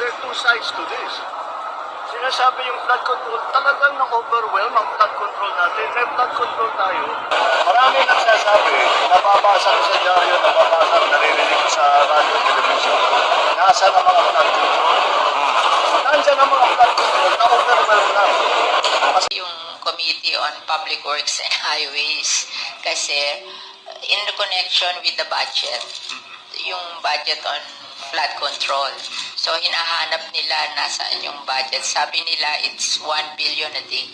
there are two sides to this. Sinasabi yung flood control, talagang na-overwhelm ang flood control natin. May flood control tayo. Marami nagsasabi, nababasa ko sa dyaryo, nababasa, naririnig ko sa radio, television. Nasa na mga flood control? Nandiyan ang mga flood control, na-overwhelm na. yung Committee on Public Works and Highways kasi in the connection with the budget, yung budget on flood control. So hinahanap nila nasaan yung budget. Sabi nila it's 1 billion a day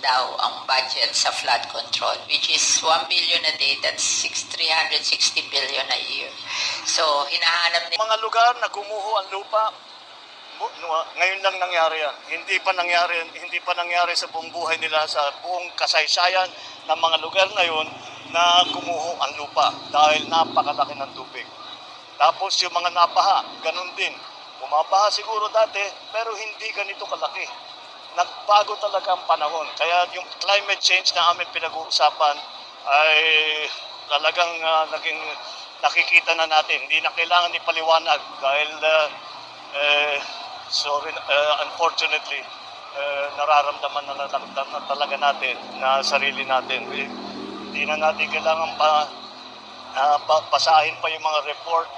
daw ang budget sa flood control which is 1 billion a day that's 6, 360 billion a year. So hinahanap nila mga lugar na kumuho ang lupa, ngayon lang nangyari yan. Hindi pa nangyari, hindi pa nangyari sa buong buhay nila sa buong kasaysayan ng mga lugar ngayon na kumuho ang lupa dahil napakalaki ng tubig. Tapos yung mga napaha, ganun din. Bumabaha siguro dati, pero hindi ganito kalaki. Nagbago talaga ang panahon. Kaya yung climate change na aming pinag-uusapan ay talagang ah, naging nakikita na natin. Hindi na kailangan ipaliwanag dahil ah, eh, sorry, ah, unfortunately, eh, nararamdaman na, na, na, na talaga natin na sarili natin. Eh, Hindi na natin kailangan pa, Ah, uh, pa- basahin pa yung mga report,